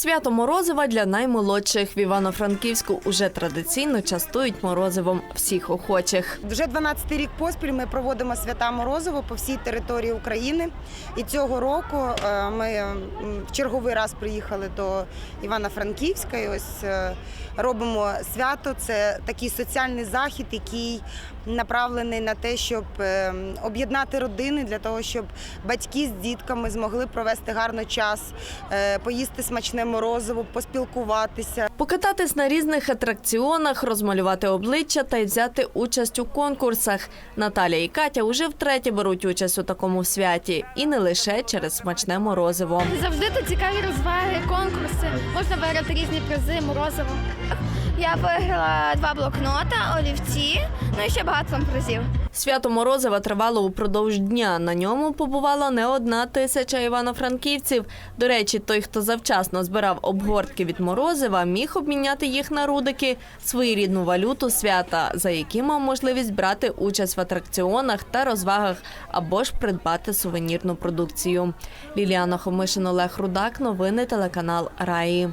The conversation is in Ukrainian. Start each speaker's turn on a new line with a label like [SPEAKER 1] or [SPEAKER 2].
[SPEAKER 1] Свято морозива для наймолодших в Івано-Франківську уже традиційно частують морозивом всіх охочих.
[SPEAKER 2] Вже 12-й рік поспіль ми проводимо свята Морозиво по всій території України. І цього року е, ми в черговий раз приїхали до Івано-Франківська. І ось е, робимо свято. Це такий соціальний захід, який направлений на те, щоб е, об'єднати родини для того, щоб батьки з дітками змогли провести гарно час, поїсти смачне морозиво, поспілкуватися.
[SPEAKER 1] Покататись на різних атракціонах, розмалювати обличчя та й взяти участь у конкурсах. Наталя і Катя уже втретє беруть участь у такому святі, і не лише через смачне морозиво.
[SPEAKER 3] Завжди тут цікаві розваги, конкурси. Можна виграти різні призи, морозиво. Я виграла два блокнота, олівці, ну і ще багато там призів.
[SPEAKER 1] Свято Морозива тривало упродовж дня. На ньому побувала не одна тисяча івано-франківців. До речі, той, хто завчасно збирав обгортки від Морозива, міг обміняти їх на рудики, своєрідну валюту свята, за які мав можливість брати участь в атракціонах та розвагах або ж придбати сувенірну продукцію. Ліліана Хомишин, Олег Рудак. Новини телеканал Раї.